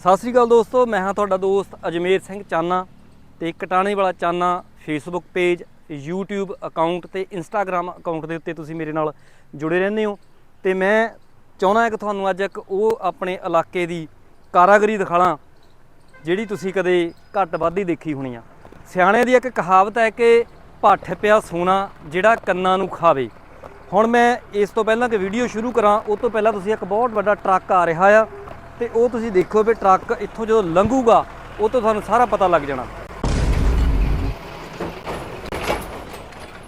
ਸਤਿ ਸ੍ਰੀ ਅਕਾਲ ਦੋਸਤੋ, ਮੈਂ ਹਾਂ ਤੁਹਾਡਾ ਦੋਸਤ ਅਜਮੇਰ ਸਿੰਘ ਚਾਨਾ ਤੇ ਕਟਾਣੇ ਵਾਲਾ Chana Facebook page YouTube account ਤੇ Instagram ਅਕਾਊਂਟ ਦੇ ਉੱਤੇ ਤੁਸੀਂ ਮੇਰੇ ਨਾਲ ਜੁੜੇ ਰਹਿੰਦੇ ਹੋ। ਤੇ ਮੈਂ ਚਾਹੁੰਦਾ ਕਿ ਤੁਹਾਨੂੰ ਅੱਜ ਇੱਕ ਉਹ ਆਪਣੇ ਇਲਾਕੇ ਦੀ ਕਾਰਾਗਰੀ ਦਿਖਾਲਾਂ, ਜਿਹੜੀ ਤੁਸੀਂ ਕਦੇ ਘੱਟ ਵੱਧ ਹੀ ਦੇਖੀ ਹੋਣੀ ਆ। ਸਿਆਣੇ ਦੀ ਇੱਕ ਕਹਾਵਤ ਹੈ ਕਿ ਭੱਠ ਪਿਆ ਸੋਨਾ, ਜਿਹੜਾ ਕੰਨਾਂ ਨੂੰ ਖਾਵੇ। ਹੁਣ ਮੈਂ ਇਸ ਤੋਂ ਪਹਿਲਾਂ ਕਿ ਵੀਡੀਓ ਸ਼ੁਰੂ ਕਰਾਂ, ਉਹ ਤੋਂ ਪਹਿਲਾਂ ਤੁਸੀਂ ਇੱਕ ਬਹੁਤ ਵੱਡਾ ਟਰੱਕ ਆ ਰਿਹਾ ਆ। ਤੇ ਉਹ ਤੁਸੀਂ ਦੇਖੋ ਵੀ ਟਰੱਕ ਇੱਥੋਂ ਜਦੋਂ ਲੰਘੂਗਾ, ਉਹ ਤੋਂ ਤੁਹਾਨੂੰ ਸਾਰਾ ਪਤਾ ਲੱਗ ਜਾਣਾ।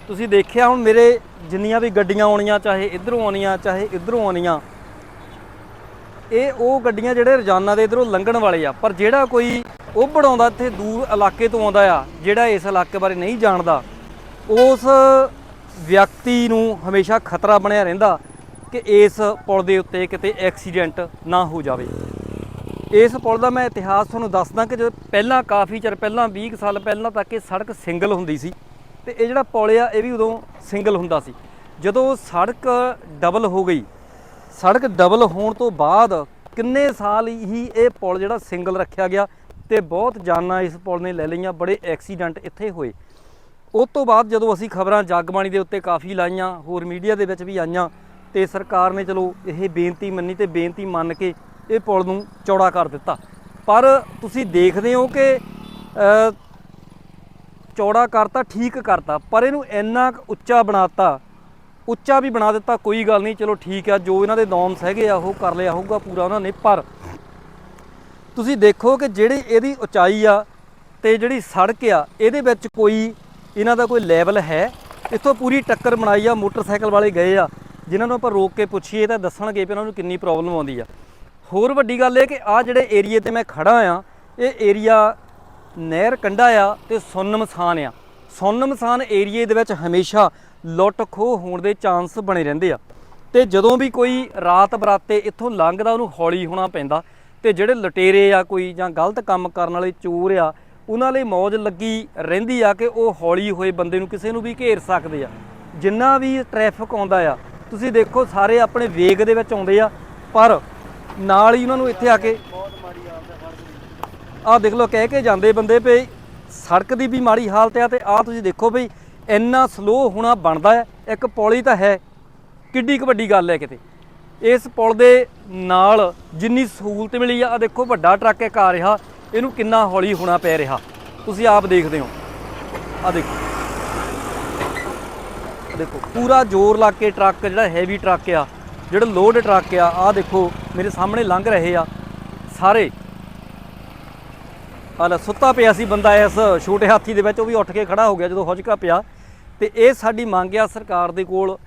ਤੁਸੀਂ ਦੇਖਿਆ ਹੁਣ ਮੇਰੇ ਜਿੰਨੀਆਂ ਵੀ ਗੱਡੀਆਂ ਆਉਣੀਆਂ, ਚਾਹੇ ਇਧਰੋਂ ਆਉਣੀਆਂ, ਚਾਹੇ ਇਧਰੋਂ ਆਉਣੀਆਂ, ਇਹ ਉਹ ਗੱਡੀਆਂ ਜਿਹੜੇ ਰੋਜ਼ਾਨਾ ਦੇ ਇਧਰੋਂ ਲੰਘਣ ਵਾਲੇ ਆ, ਪਰ ਜਿਹੜਾ ਕੋਈ ਉੱਭੜ ਆਉਂਦਾ ਇੱਥੇ ਦੂਰ ਇਲਾਕੇ ਤੋਂ ਆਉਂਦਾ ਆ, ਜਿਹੜਾ ਇਸ ਇਲਾਕੇ ਬਾਰੇ ਨਹੀਂ ਜਾਣਦਾ, ਉਸ ਵਿਅਕਤੀ ਨੂੰ ਹਮੇਸ਼ਾ ਖਤਰਾ ਬਣਿਆ ਰਹਿੰਦਾ। ਕਿ ਇਸ ਪੁਲ ਦੇ ਉੱਤੇ ਕਿਤੇ ਐਕਸੀਡੈਂਟ ਨਾ ਹੋ ਜਾਵੇ। ਇਸ ਪੁਲ ਦਾ ਮੈਂ ਇਤਿਹਾਸ ਤੁਹਾਨੂੰ ਦੱਸਦਾ ਕਿ ਜਦੋਂ ਪਹਿਲਾਂ ਕਾਫੀ ਚਿਰ ਪਹਿਲਾਂ 20 ਕੁ ਸਾਲ ਪਹਿਲਾਂ ਤੱਕ ਇਹ ਸੜਕ ਸਿੰਗਲ ਹੁੰਦੀ ਸੀ ਤੇ ਇਹ ਜਿਹੜਾ ਪੁਲ ਆ, ਇਹ ਵੀ ਉਦੋਂ ਸਿੰਗਲ ਹੁੰਦਾ ਸੀ। ਜਦੋਂ ਸੜਕ ਡਬਲ ਹੋ ਗਈ, ਸੜਕ ਡਬਲ ਹੋਣ ਤੋਂ ਬਾਅਦ ਕਿੰਨੇ ਸਾਲ ਹੀ ਇਹ ਪੁਲ ਜਿਹੜਾ ਸਿੰਗਲ ਰੱਖਿਆ ਗਿਆ ਤੇ ਬਹੁਤ ਜਾਨਾਂ ਇਸ ਪੁਲ ਨੇ ਲੈ ਲਈਆਂ, ਬੜੇ ਐਕਸੀਡੈਂਟ ਇੱਥੇ ਹੋਏ। ਉਸ ਤੋਂ ਬਾਅਦ ਜਦੋਂ ਅਸੀਂ ਖਬਰਾਂ ਜਗਬਾਣੀ ਦੇ ਉੱਤੇ ਕਾਫੀ ਲਾਈਆਂ, ਹੋਰ ਮੀਡੀਆ ਦੇ ਵਿੱਚ ਵੀ ਆਈਆਂ ਤੇ ਸਰਕਾਰ ਨੇ ਚਲੋ ਇਹ ਬੇਨਤੀ ਮੰਨੀ ਤੇ ਬੇਨਤੀ ਮੰਨ ਕੇ ਇਹ ਪੁਲ ਨੂੰ ਚੌੜਾ ਕਰ ਦਿੱਤਾ। ਪਰ ਤੁਸੀਂ ਦੇਖਦੇ ਹੋ ਕਿ ਚੌੜਾ ਕਰਤਾ, ਠੀਕ ਕਰਤਾ, ਪਰ ਇਹਨੂੰ ਇੰਨਾ ਕੁ ਉੱਚਾ ਬਣਾਤਾ, ਉੱਚਾ ਵੀ ਬਣਾ ਦਿੱਤਾ ਕੋਈ ਗੱਲ ਨਹੀਂ, ਚਲੋ ਠੀਕ ਆ, ਜੋ ਇਹਨਾਂ ਦੇ ਨੌਮਸ ਹੈਗੇ ਆ, ਉਹ ਕਰ ਲਿਆ ਹੋਊਗਾ ਪੂਰਾ ਉਹਨਾਂ ਨੇ, ਪਰ ਤੁਸੀਂ ਦੇਖੋ ਕਿ ਜਿਹੜੀ ਇਹਦੀ ਉਚਾਈ ਆ ਤੇ ਜਿਹੜੀ ਸੜਕ ਆ, ਇਹਦੇ ਵਿੱਚ ਕੋਈ, ਇਹਨਾਂ ਦਾ ਕੋਈ ਲੈਵਲ ਹੈ? ਇੱਥੋਂ ਪੂਰੀ ਟੱਕਰ ਬਣਾਈ ਆ, ਮੋਟਰਸਾਈਕਲ ਵਾਲੇ ਗਏ ਆ ਜਿਨ੍ਹਾਂ ਨੂੰ ਆਪਾਂ ਰੋਕ ਕੇ ਪੁੱਛੀਏ ਤਾਂ ਦੱਸਣਗੇ ਵੀ ਉਹਨਾਂ ਨੂੰ ਕਿੰਨੀ ਪ੍ਰੋਬਲਮ ਆਉਂਦੀ ਆ। ਹੋਰ ਵੱਡੀ ਗੱਲ ਇਹ ਕਿ ਆ ਜਿਹੜੇ ਏਰੀਏ ਤੇ ਮੈਂ ਖੜਾ ਆ, ਇਹ ਏਰੀਆ ਨਹਿਰ ਕੰਢਾ ਆ ਤੇ ਸੁੰਨਮਸਾਨ ਆ। ਸੁੰਨਮਸਾਨ ਏਰੀਏ ਦੇ ਵਿੱਚ ਹਮੇਸ਼ਾ ਲੁੱਟ ਖੋਹ ਹੋਣ ਦੇ ਚਾਂਸ ਬਣੇ ਰਹਿੰਦੇ ਆ। ਤੇ ਜਦੋਂ ਵੀ ਕੋਈ ਰਾਤ ਬਰਾਤੇ ਇੱਥੋਂ ਲੰਘਦਾ, ਉਹਨੂੰ ਹੌਲੀ ਹੋਣਾ ਪੈਂਦਾ। ਤੇ ਜਿਹੜੇ ਲਟੇਰੇ ਆ ਕੋਈ ਜਾਂ ਗਲਤ ਕੰਮ ਕਰਨ ਵਾਲੇ ਚੋਰ ਆ, ਉਹਨਾਂ ਲਈ ਮੌਜ ਲੱਗੀ ਰਹਿੰਦੀ ਆ ਕਿ ਉਹ ਹੌਲੀ ਹੋਏ ਬੰਦੇ ਨੂੰ ਕਿਸੇ ਨੂੰ ਵੀ ਘੇਰ ਸਕਦੇ ਆ। ਜਿੰਨਾ ਵੀ ਟ੍ਰੈਫਿਕ ਆਉਂਦਾ ਆ ਤੁਸੀਂ ਦੇਖੋ ਸਾਰੇ ਆਪਣੇ ਵੇਗ ਦੇ ਵਿੱਚ ਆਉਂਦੇ ਆ, ਪਰ ਨਾਲ ਹੀ ਉਹਨਾਂ ਨੂੰ ਇੱਥੇ ਆ ਕੇ ਆਹ ਦੇਖ ਲਓ, ਕਹਿ ਕੇ ਜਾਂਦੇ ਬੰਦੇ ਵੀ ਸੜਕ ਦੀ ਵੀ ਮਾੜੀ ਹਾਲਤ ਆ ਤੇ ਆਹ ਤੁਸੀਂ ਦੇਖੋ ਵੀ ਇੰਨਾ ਸਲੋ ਹੋਣਾ ਬਣਦਾ ਹੈ, ਇੱਕ ਪੌਲੀ ਤਾਂ ਹੈ, ਕਿੱਡੀ ਕੁ ਵੱਡੀ ਗੱਲ ਹੈ ਕਿਤੇ। ਇਸ ਪੁਲ ਦੇ ਨਾਲ ਜਿੰਨੀ ਸਹੂਲਤ ਮਿਲੀ ਆ ਆ ਦੇਖੋ ਵੱਡਾ ਟਰੱਕ ਇੱਕ ਆ ਰਿਹਾ, ਇਹਨੂੰ ਕਿੰਨਾ ਹੌਲੀ ਹੋਣਾ ਪੈ ਰਿਹਾ। ਤੁਸੀਂ ਆਪ ਦੇਖਦੇ ਹੋ। ਆ ਦੇਖੋ। ਦੇਖੋ, ਪੂਰਾ ਜ਼ੋਰ ਲਾ ਕੇ ਟਰੱਕ, ਜਿਹੜਾ ਹੈਵੀ ਟਰੱਕ ਆ, ਜਿਹੜਾ ਲੋਡ ਟਰੱਕ ਆ ਆ ਦੇਖੋ, ਮੇਰੇ ਸਾਹਮਣੇ ਲੰਘ ਰਹੇ ਆ। ਸਾਰੇ। ਆ ਸੁੱਤਾ ਪਿਆ ਸੀ ਬੰਦਾ ਇਸ ਛੋਟੇ ਹਾਥੀ ਦੇ ਵਿੱਚ, ਉਹ ਵੀ ਉੱਠ ਕੇ ਖੜਾ ਹੋ ਗਿਆ ਜਦੋਂ ਹੌਜਕਾ ਪਿਆ। ਤੇ ਇਹ ਸਾਡੀ ਮੰਗ ਆ ਸਰਕਾਰ ਦੇ ਕੋਲ,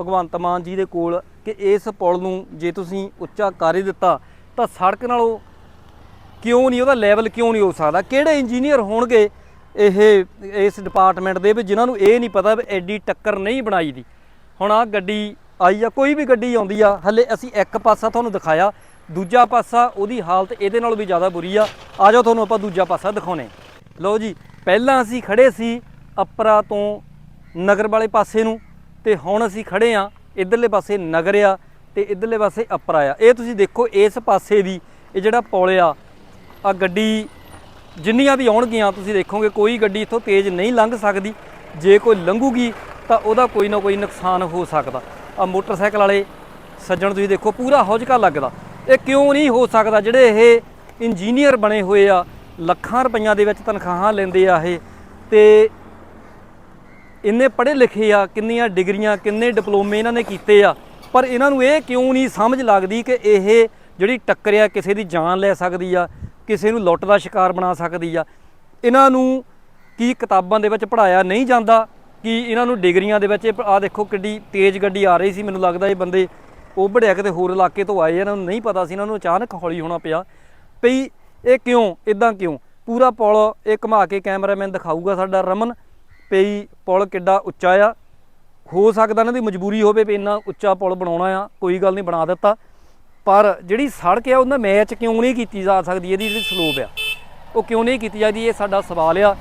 ਭਗਵੰਤ ਮਾਨ ਜੀ ਦੇ ਕੋਲ, ਕਿ ਇਸ ਪੁਲ ਨੂੰ ਜੇ ਤੁਸੀਂ ਉੱਚਾ ਕਰ ਦਿੱਤਾ, ਤਾਂ ਸੜਕ ਨਾਲੋਂ ਕਿਉਂ ਨਹੀਂ, ਉਹਦਾ ਲੈਵਲ ਕਿਉਂ ਨਹੀਂ ਹੋ ਸਕਦਾ? ਕਿਹੜੇ ਇੰਜੀਨੀਅਰ ਹੋਣਗੇ ਇਹ, ਇਸ ਡਿਪਾਰਟਮੈਂਟ ਦੇ ਵੀ ਜਿਨ੍ਹਾਂ ਨੂੰ ਇਹ ਨਹੀਂ ਪਤਾ ਵੀ ਐਡੀ ਟੱਕਰ ਨਹੀਂ ਬਣਾਈ ਦੀ। ਹੁਣ ਆ ਗੱਡੀ ਆਈ ਆ, ਕੋਈ ਵੀ ਗੱਡੀ ਆਉਂਦੀ ਆ, ਹੱਲੇ ਅਸੀਂ ਇੱਕ ਪਾਸਾ ਤੁਹਾਨੂੰ ਦਿਖਾਇਆ, ਦੂਜਾ ਪਾਸਾ ਉਹਦੀ ਹਾਲਤ ਇਹਦੇ ਨਾਲੋਂ ਵੀ ਜ਼ਿਆਦਾ ਬੁਰੀ ਆ। ਆ ਜਾਓ ਤੁਹਾਨੂੰ ਆਪਾਂ ਦੂਜਾ ਪਾਸਾ ਦਿਖਾਉਣੇ। ਲਓ ਜੀ, ਪਹਿਲਾਂ ਅਸੀਂ ਖੜੇ ਸੀ ਅਪਰਾ ਤੋਂ ਨਗਰ ਵਾਲੇ ਪਾਸੇ ਨੂੰ, ਤੇ ਹੁਣ ਅਸੀਂ ਖੜੇ ਆ ਇਧਰਲੇ ਪਾਸੇ ਨਗਰ ਆ ਤੇ ਇਧਰਲੇ ਪਾਸੇ ਅਪਰਾ ਆ। ਇਹ ਤੁਸੀਂ ਦੇਖੋ ਇਸ ਪਾਸੇ ਦੀ, ਇਹ ਜਿਹੜਾ ਪੌਲ ਆ ਆ ਗੱਡੀ ਜਿੰਨੀਆਂ ਵੀ ਆਉਣਗੀਆਂ, ਤੁਸੀਂ ਦੇਖੋਗੇ ਕੋਈ ਗੱਡੀ ਇੱਥੋਂ ਤੇਜ਼ ਨਹੀਂ ਲੰਘ ਸਕਦੀ। ਜੇ ਕੋਈ ਲੰਘੂਗੀ, ਤਾਂ ਉਹਦਾ ਕੋਈ ਨਾ ਕੋਈ ਨੁਕਸਾਨ ਹੋ ਸਕਦਾ। ਆ ਮੋਟਰਸਾਈਕਲ ਵਾਲੇ ਸੱਜਣ ਤੁਸੀਂ ਦੇਖੋ, ਪੂਰਾ ਹੌਜਕਾ ਲੱਗਦਾ। ਇਹ ਕਿਉਂ ਨਹੀਂ ਹੋ ਸਕਦਾ? ਜਿਹੜੇ ਇਹ ਇੰਜੀਨੀਅਰ ਬਣੇ ਹੋਏ ਆ, ਲੱਖਾਂ ਰੁਪਈਆਂ ਦੇ ਵਿੱਚ ਤਨਖਾਹਾਂ ਲੈਂਦੇ ਆ ਇਹ, ਤੇ ਇੰਨੇ ਪੜ੍ਹੇ ਲਿਖੇ ਆ, ਕਿੰਨੀਆਂ ਡਿਗਰੀਆਂ, ਕਿੰਨੇ ਡਿਪਲੋਮੇ ਇਹਨਾਂ ਨੇ ਕੀਤੇ ਆ, ਪਰ ਇਹਨਾਂ ਨੂੰ ਇਹ ਕਿਉਂ ਨਹੀਂ ਸਮਝ ਲੱਗਦੀ ਕਿ ਇਹ ਜਿਹੜੀ ਟੱਕਰ ਆ, ਕਿਸੇ ਦੀ ਜਾਨ ਲੈ ਸਕਦੀ ਆ? ਕਿਸੇ ਨੂੰ ਲੁੱਟ ਦਾ ਸ਼ਿਕਾਰ ਬਣਾ ਸਕਦੀ ਆ। ਇਹਨਾਂ ਨੂੰ ਕੀ ਕਿਤਾਬਾਂ ਦੇ ਵਿੱਚ ਪੜਾਇਆ ਨਹੀਂ ਜਾਂਦਾ, ਕਿ ਇਹਨਾਂ ਨੂੰ ਡਿਗਰੀਆਂ ਦੇ ਵਿੱਚ ਆ ਦੇਖੋ ਕਿੱਡੀ ਤੇਜ਼ ਗੱਡੀ ਆ ਰਹੀ ਸੀ, ਮੈਨੂੰ ਲੱਗਦਾ ਇਹ ਬੰਦੇ ਉਭੜਿਆ ਕਿਤੇ ਹੋਰ ਇਲਾਕੇ ਤੋਂ ਆਏ ਇਹਨਾਂ ਨੂੰ ਨਹੀਂ ਪਤਾ ਸੀ, ਇਹਨਾਂ ਨੂੰ ਅਚਾਨਕ ਹੌਲੀ ਹੋਣਾ ਪਿਆ। ਪਈ ਇਹ ਕਿਉਂ ਇਦਾਂ ਕਿਉਂ? ਪੂਰਾ ਪੁਲ ਇਹ ਘੁਮਾ ਕੇ ਕੈਮਰਾਮੈਨ ਦਿਖਾਊਗਾ ਸਾਡਾ ਰਮਨ ਪਈ ਪੁਲ ਕਿੱਡਾ ਉੱਚਾ ਆ। ਹੋ ਸਕਦਾ ਇਹਨਾਂ ਦੀ ਮਜਬੂਰੀ ਹੋਵੇ ਵੀ ਇੰਨਾ ਉੱਚਾ ਪੁਲ ਬਣਾਉਣਾ ਆ, ਕੋਈ ਗੱਲ ਨਹੀਂ ਬਣਾ ਦਿੱਤਾ। ਪਰ ਜਿਹੜੀ ਸੜਕ ਆ, ਉਹਦਾ ਮੈਚ ਕਿਉਂ ਨਹੀਂ ਕੀਤੀ ਜਾ ਸਕਦੀ? ਇਹਦੀ ਜਿਹੜੀ ਸਲੋਪ ਆ, ਉਹ ਕਿਉਂ ਨਹੀਂ ਕੀਤੀ ਜਾਂਦੀ ਇਹ ਸਾਡਾ ਸਵਾਲ ਆ।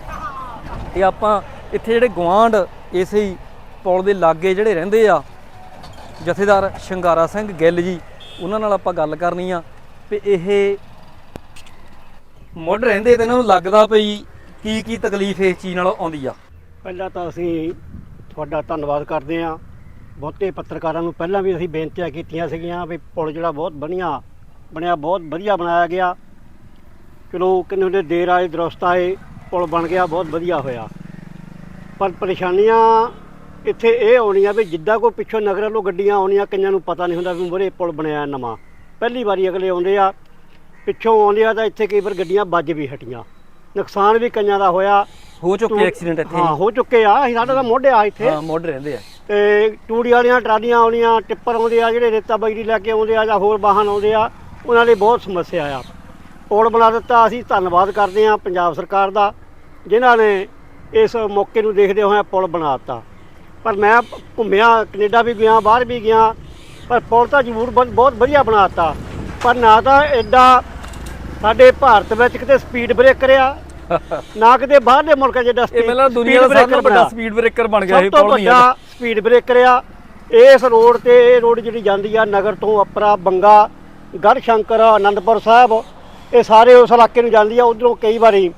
ਤੇ ਆਪਾਂ ਇੱਥੇ ਜਿਹੜੇ ਗਵਾਂਡ ਇਸੇ ਹੀ ਪੁਲ ਦੇ ਲਾਗੇ ਜਿਹੜੇ ਰਹਿੰਦੇ ਆ, ਜਥੇਦਾਰ ਸ਼ਿੰਗਾਰਾ ਸਿੰਘ ਗਿੱਲ ਜੀ, ਉਹਨਾਂ ਨਾਲ ਆਪਾਂ ਗੱਲ ਕਰਨੀ ਆ ਵੀ ਇਹ ਮੁੱਢ ਰਹਿੰਦੇ ਤੇ ਇਹਨਾਂ ਨੂੰ ਲੱਗਦਾ ਪਈ ਕੀ ਕੀ ਤਕਲੀਫ ਇਸ ਚੀਜ਼ ਨਾਲ ਆਉਂਦੀ ਆ? ਪਹਿਲਾਂ ਤਾਂ ਅਸੀਂ ਤੁਹਾਡਾ ਧੰਨਵਾਦ ਕਰਦੇ ਹਾਂ। ਬਹੁਤੇ ਪੱਤਰਕਾਰਾਂ ਨੂੰ ਪਹਿਲਾਂ ਵੀ ਅਸੀਂ ਬੇਨਤੀਆਂ ਕੀਤੀਆਂ ਸੀਗੀਆਂ ਵੀ ਪੁਲ ਜਿਹੜਾ ਬਹੁਤ ਬਣੀਆ ਬਣਿਆ ਬਹੁਤ ਵਧੀਆ ਬਣਾਇਆ ਗਿਆ। ਚਲੋ ਕਿੰਨੇ ਹੁੰਦੇ ਦੇਰ ਆਏ ਦਰਸਤ ਆਏ ਪੁਲ ਬਣ ਗਿਆ ਬਹੁਤ ਵਧੀਆ ਹੋਇਆ। ਪਰ ਪਰੇਸ਼ਾਨੀਆਂ ਇੱਥੇ ਇਹ ਆਉਣੀਆਂ ਵੀ ਜਿੱਦਾਂ ਕੋਈ ਪਿੱਛੋਂ ਨਗਰ ਵੱਲੋਂ ਗੱਡੀਆਂ ਆਉਣੀਆਂ ਕਈਆਂ ਨੂੰ ਪਤਾ ਨਹੀਂ ਹੁੰਦਾ ਵੀ ਮੂਹਰੇ ਪੁਲ ਬਣਿਆ ਨਵਾਂ। ਪਹਿਲੀ ਵਾਰੀ ਅਗਲੇ ਆਉਂਦੇ ਆ ਪਿੱਛੋਂ ਆਉਂਦੇ ਆ ਤਾਂ ਇੱਥੇ ਕਈ ਵਾਰ ਗੱਡੀਆਂ ਵੱਜ ਵੀ ਹਟੀਆਂ। ਨੁਕਸਾਨ ਵੀ ਕਈਆਂ ਦਾ ਹੋਇਆ। ਹੋ ਚੁੱਕੇ ਐਕਸੀਡੈਂਟ ਇੱਥੇ ਹਾਂ ਹੋ ਚੁੱਕੇ ਆ ਅਸੀਂ ਸਾਡਾ ਤਾਂ ਮੋਢੇ ਆ ਇੱਥੇ। ਹਾਂ ਮੁੱਢ ਰਹਿੰਦੇ ਆ। ਤੇ ਟੂੜੀ ਵਾਲੀਆਂ ਟਰਾਲੀਆਂ ਆਉਣੀਆਂ ਟਿੱਪਰ ਆਉਂਦੇ ਆ ਜਿਹੜੇ ਰੇਤਾ ਬਜਰੀ ਲੈ ਕੇ ਆਉਂਦੇ ਆ ਜਾਂ ਹੋਰ ਵਾਹਨ ਆਉਂਦੇ ਆ ਉਹਨਾਂ ਲਈ ਬਹੁਤ ਸਮੱਸਿਆ ਆ। ਪੁਲ ਬਣਾ ਦਿੱਤਾ ਅਸੀਂ ਧੰਨਵਾਦ ਕਰਦੇ ਆ ਪੰਜਾਬ ਸਰਕਾਰ ਦਾ ਜਿਨ੍ਹਾਂ ਨੇ ਇਸ ਮੌਕੇ ਨੂੰ ਦੇਖਦੇ ਹੋਏ ਪੁਲ ਬਣਾ ਦਿੱਤਾ। ਪਰ ਮੈਂ ਘੁੰਮਿਆ ਕੈਨੇਡਾ ਵੀ ਗਿਆ ਬਾਹਰ ਵੀ ਗਿਆ ਪਰ ਪੁਲ ਤਾਂ ਜ਼ਰੂਰ ਬਹੁਤ ਵਧੀਆ ਬਣਾ ਦਿੱਤਾ। ਪਰ ਨਾ ਤਾਂ ਐਡਾ ਸਾਡੇ ਭਾਰਤ ਵਿੱਚ ਕਿਤੇ ਸਪੀਡ ਬ੍ਰੇਕਰ ਆ ਨਾ ਕਿਤੇ ਬਾਹਰਲੇ ਮੁਲਕਾਂ ਜਿਹੜਾ ਇਹ ਪਹਿਲਾਂ ਦੁਨੀਆ ਦਾ ਸਭ ਤੋਂ ਵੱਡਾ ਸਪੀਡ ਬ੍ਰੇਕਰ ਬਣ ਗਿਆ ਇਹ ਪੁਲ ਨਹੀਂ ਵੱਡਾ ਸਪੀਡ ਬ੍ਰੇਕਰ ਆ ਇਸ ਰੋਡ ਤੇ ਇਹ ਰੋਡ ਜਿਹੜੀ ਜਾਂਦੀ ਆ ਨਗਰ ਤੋਂ ਅਪਰਾ ਬੰਗਾ ਗੜ ਸ਼ੰਕਰ ਆਨੰਦਪੁਰ ਸਾਹਿਬ ਇਹ ਸਾਰੇ ਉਸ ਇਲਾਕੇ ਨੂੰ ਜਾਂਦੀ ਆ ਉਧਰੋਂ ਕਈ ਵਾਰੀ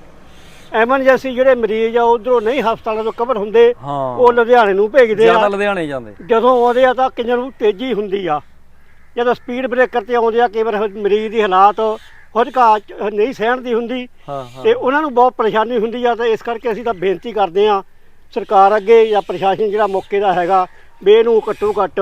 ਐਮਰਜੈਂਸੀ ਜਿਹੜੇ ਮਰੀਜ਼ ਆ ਉਧਰੋਂ ਨਹੀਂ ਹਸਪਤਾਲਾਂ ਤੋਂ ਕਵਰ ਹੁੰਦੇ ਉਹ ਲੁਧਿਆਣੇ ਨੂੰ ਭੇਜਦੇ ਜ਼ਿਆਦਾ ਆ ਲੁਧਿਆਣੇ ਜਾਂਦੇ। ਜਦੋਂ ਆਉਂਦੇ ਆ ਤਾਂ ਕਿੰਨਾਂ ਨੂੰ ਤੇਜ਼ੀ ਹੁੰਦੀ ਆ। ਜਦੋਂ ਸਪੀਡ ਬ੍ਰੇਕਰ ਤੇ ਆਉਂਦੇ ਆ ਕਈ ਵਾਰ ਮਰੀਜ਼ ਦੀ ਹਾਲਾਤ ਹੁਜਕਾ ਨਹੀਂ ਸਹਿਣ ਦੀ ਹੁੰਦੀ ਤੇ ਉਹਨਾਂ ਨੂੰ ਬਹੁਤ ਪਰੇਸ਼ਾਨੀ ਹੁੰਦੀ ਆ ਤਾਂ ਇਸ ਕਰਕੇ ਅਸੀਂ ਤਾਂ ਬੇਨਤੀ ਕਰਦੇ ਆ ਸਰਕਾਰ ਅੱਗੇ ਜਾਂ ਪ੍ਰਸ਼ਾਸਨ ਜਿਹੜਾ ਮੌਕੇ ਦਾ ਹੈਗਾ ਵੀ ਇਹਨੂੰ ਘੱਟੋ ਘੱਟ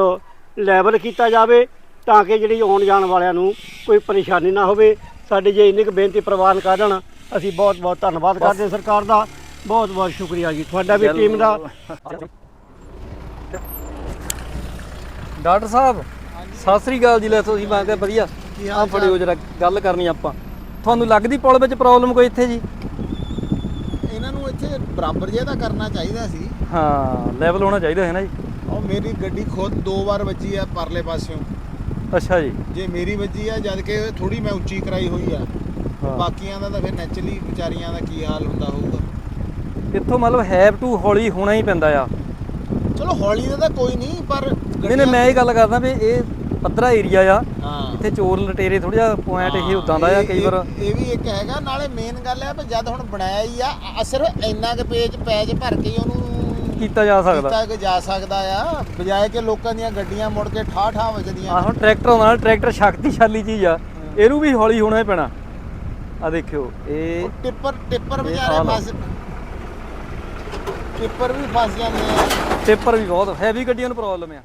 ਲੈਵਲ ਕੀਤਾ ਜਾਵੇ ਤਾਂ ਕਿ ਜਿਹੜੀ ਆਉਣ ਜਾਣ ਵਾਲਿਆਂ ਨੂੰ ਕੋਈ ਪਰੇਸ਼ਾਨੀ ਨਾ ਹੋਵੇ। ਸਾਡੀ ਜੇ ਇੰਨੀ ਕੁ ਬੇਨਤੀ ਪ੍ਰਵਾਨ ਕਰਨ ਅਸੀਂ ਬਹੁਤ ਬਹੁਤ ਧੰਨਵਾਦ ਕਰਦੇ ਹਾਂ ਸਰਕਾਰ ਦਾ। ਬਹੁਤ ਬਹੁਤ ਸ਼ੁਕਰੀਆ ਜੀ। ਤੁਹਾਡਾ ਵੀ ਟੀਮ ਦਾ। ਡਾਕਟਰ ਸਾਹਿਬ ਸਤਿ ਸ੍ਰੀ ਅਕਾਲ ਜੀ। ਲੈ ਤੁਸੀਂ ਮੈਂ ਕਿਹਾ ਵਧੀਆ। ਆ ਫੜਿਓ ਜਰਾ ਗੱਲ ਕਰਨੀ ਆਪਾਂ। ਤੁਹਾਨੂੰ ਲੱਗਦੀ ਪੁਲ ਵਿੱਚ ਪ੍ਰੋਬਲਮ ਕੋਈ ਇੱਥੇ ਜੀ? ਬਰਾਬਰ ਜਿਹਾ ਤਾਂ ਕਰਨਾ ਚਾਹੀਦਾ ਸੀ। ਹਾਂ ਲੈਵਲ ਹੋਣਾ ਚਾਹੀਦਾ ਹੈ ਨਾ ਜੀ। ਉਹ ਮੇਰੀ ਗੱਡੀ ਖੁਦ ਦੋ ਵਾਰ ਵੱਜੀ ਆ ਪਰਲੇ ਪਾਸਿਓਂ। ਅੱਛਾ ਜੀ। ਜੇ ਮੇਰੀ ਵੱਜੀ ਆ ਜਦ ਕਿ ਥੋੜੀ ਮੈਂ ਉੱਚੀ ਕਰਾਈ ਹੋਈ ਆ। ਹਾਂ। ਬਾਕੀਆਂ ਦਾ ਤਾਂ ਫਿਰ ਨੈਚੁਰਲੀ ਵਿਚਾਰੀਆਂ ਦਾ ਕੀ ਹਾਲ ਹੁੰਦਾ ਹੋਊਗਾ। ਇੱਥੋਂ ਮਤਲਬ ਹੈਵ ਟੂ ਹੌਲੀ ਹੋਣਾ ਹੀ ਪੈਂਦਾ ਆ। ਚਲੋ ਹੌਲੀ ਦਾ ਤਾਂ ਕੋਈ ਨਹੀਂ ਪਰ ਨਹੀਂ ਨਹੀਂ ਮੈਂ ਇਹ ਗੱਲ ਕਰਦਾ ਵੀ ਇਹ ਪੱਧਰਾ ਏਰੀਆ ਆ। ਹਾਂ। ਇੱਥੇ ਚੋਰ ਲਟੇਰੇ ਥੋੜਾ ਜਿਹਾ ਪੁਆਇੰਟ ਇਹ ਉਦਾਂ ਦਾ ਆ ਕਈ ਵਾਰ। ਇਹ ਵੀ ਇੱਕ ਹੈਗਾ ਨਾਲੇ ਮੇਨ ਗੱਲ ਹੈ ਵੀ ਜਦ ਹੁਣ ਬਣਾਇਆ ਹੀ ਆ ਸਿਰਫ ਇੰਨਾ ਕੁ ਪੇਜ ਪੈਜ ਭਰ ਕੇ ਉਹਨੂੰ ਕੀਤਾ ਜਾ ਸਕਦਾ। ਕੀਤਾ ਕਿ ਜਾ ਸਕਦਾ ਆ ਬਜਾਏ ਕਿ ਲੋਕਾਂ ਦੀਆਂ ਗੱਡੀਆਂ ਮੁੜ ਕੇ ਠਾਹ ਠਾਹ ਵੱਜਦੀਆਂ। ਆ ਹੁਣ ਟਰੈਕਟਰ ਆਉਂਦਾ ਨਾ ਟਰੈਕਟਰ ਸ਼ਕਤੀਸ਼ਾਲੀ ਚੀਜ਼ ਆ। ਇਹਨੂੰ ਵੀ ਹੌਲੀ ਹੋਣਾ ਹੀ ਪੈਣਾ। ਆ ਦੇਖਿਓ ਇਹ ਟਿੱਪਰ ਟਿੱਪਰ ਵਿਚਾਰੇ। ਫਸ ਟਿੱਪਰ ਵੀ ਫਸ ਜਾਂਦੇ ਆ। ਟਿੱਪਰ ਵੀ ਬਹੁਤ ਹੈਵੀ ਗੱਡੀਆਂ ਨੂੰ ਪ੍ਰੋਬਲਮ ਆ।